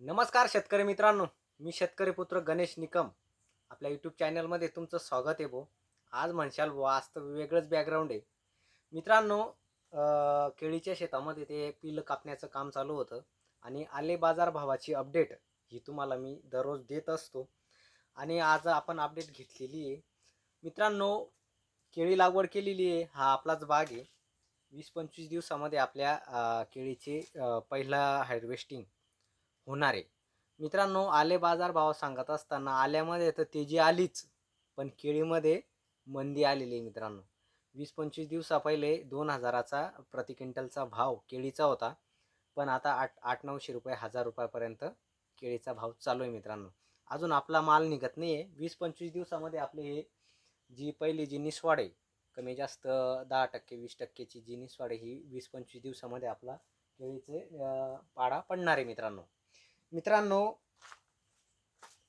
नमस्कार शेतकरी मित्रांनो. मी शेतकरी पुत्र गणेश निकम. आपल्या यूट्यूब चॅनलमध्ये तुमचं स्वागत आहे भो. आज म्हणशाल बुवा आज तर वेगळंच बॅकग्राऊंड आहे. मित्रांनो केळीच्या शेतामध्ये ते पिलं कापण्याचं काम चालू होतं आणि आले बाजार भावाची अपडेट ही तुम्हाला मी दररोज देत असतो. आणि आज आपण अपडेट घेतलेली आहे. मित्रांनो केळी लागवड केलेली आहे. हा आपलाच बाग आहे. वीस पंचवीस दिवसामध्ये आपल्या केळीचे पहिला हार्वेस्टिंग होणार आहे. मित्रांनो आले बाजार भाव सांगत असताना आल्यामध्ये तर तेजी आलीच पण केळीमध्ये मंदी आलेली आहे मित्रांनो. वीस पंचवीस दिवसा पहिले दोन हजाराचा प्रति क्विंटलचा भाव केळीचा होता पण आता आठ आठ नऊशे रुपये हजार रुपयापर्यंत केळीचा भाव चालू आहे मित्रांनो. अजून आपला माल निघत नाही आहे वीस पंचवीस दिवसामध्ये आपले हे जी पहिली जी निसवाड आहे कमी जास्त दहा टक्के वीस टक्केची जी निसवाड आहे ही वीस पंचवीस दिवसामध्ये आपला केळीचे पाडा पडणार आहे मित्रांनो. मित्रांनो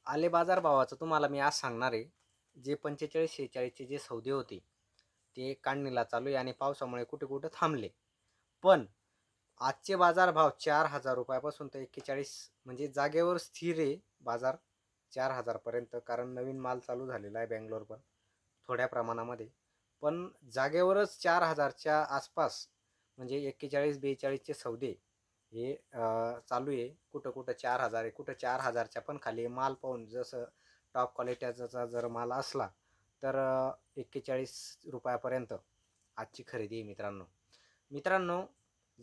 आले बाजार भावाचं तुम्हाला मी आज सांगणार आहे जे पंचेचाळीस शेहेचाळीसचे जे सौदे होते ते काढणीला चालू आहे आणि पावसामुळे कुठे कुठे थांबले. पण आजचे बाजार भाव चार हजार रुपयापासून तर एक्केचाळीस म्हणजे जागेवर स्थिर आहे बाजार चार हजारपर्यंत कारण नवीन माल चालू झालेला आहे बँगलोर पण थोड्या प्रमाणामध्ये. पण जागेवरच चार हजारच्या आसपास म्हणजे एक्केचाळीस बेचाळीसचे सौदे हे चालू आहे. कुठं कुठं चार हजार आहे. कुठं चार हजारच्या पण खाली माल पाहून जसं टॉप क्वालिटीचा जर माल असला तर एक्केचाळीस रुपयापर्यंत आजची खरेदी आहे मित्रांनो. मित्रांनो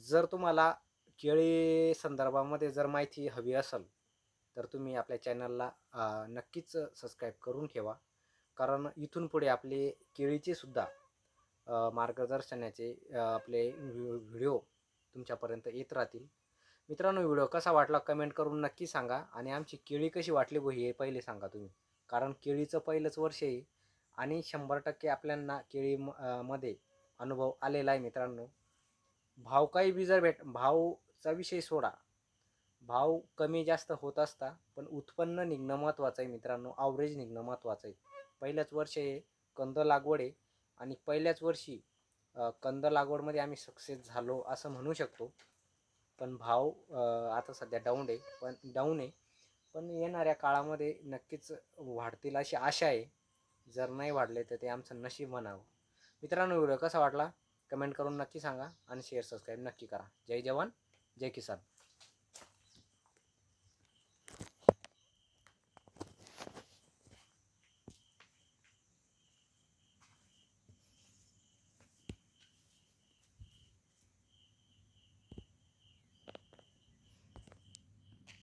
जर तुम्हाला केळी संदर्भामध्ये जर माहिती हवी असेल तर तुम्ही आपल्या चॅनलला नक्कीच सबस्क्राईब करून ठेवा. कारण इथून पुढे आपले केळीचे सुद्धा मार्गदर्शनाचे आपले व्हिडिओ तुमच्यापर्यंत येत राहतील. मित्रांनो व्हिडिओ कसा वाटला कमेंट करून नक्की सांगा आणि आमची केळी कशी वाटली गो हे पहिले सांगा तुम्ही. कारण केळीचं पहिलंच वर्ष आहे आणि शंभर टक्के आपल्यांना केळी म- मध्ये अनुभव आलेला आहे मित्रांनो. भाव काही बी जर भेट भावचा विषय सोडा. भाव कमी जास्त होत असता पण उत्पन्न निघणं महत्त्वाचं आहे मित्रांनो. आवरेज निघणं महत्त्वाचं आहे. पहिल्याच वर्ष हे कंद लागवड आहे आणि पहिल्याच वर्षी कंद लागवडमध्ये आम्ही सक्सेस झालो असं म्हणू शकतो. पण भाव आता सध्या डाऊन आहे. पण डाऊन आहे. पण येणाऱ्या काळामध्ये नक्कीच वाढतील अशी आशा आहे. जर नाही वाढले तर ते आमचं नशीब म्हणावं. मित्रांनो व्हिडिओ कसा वाटला? कमेंट करून नक्की सांगा आणि शेअर सबस्क्राईब नक्की करा. जय जवान जय किसान.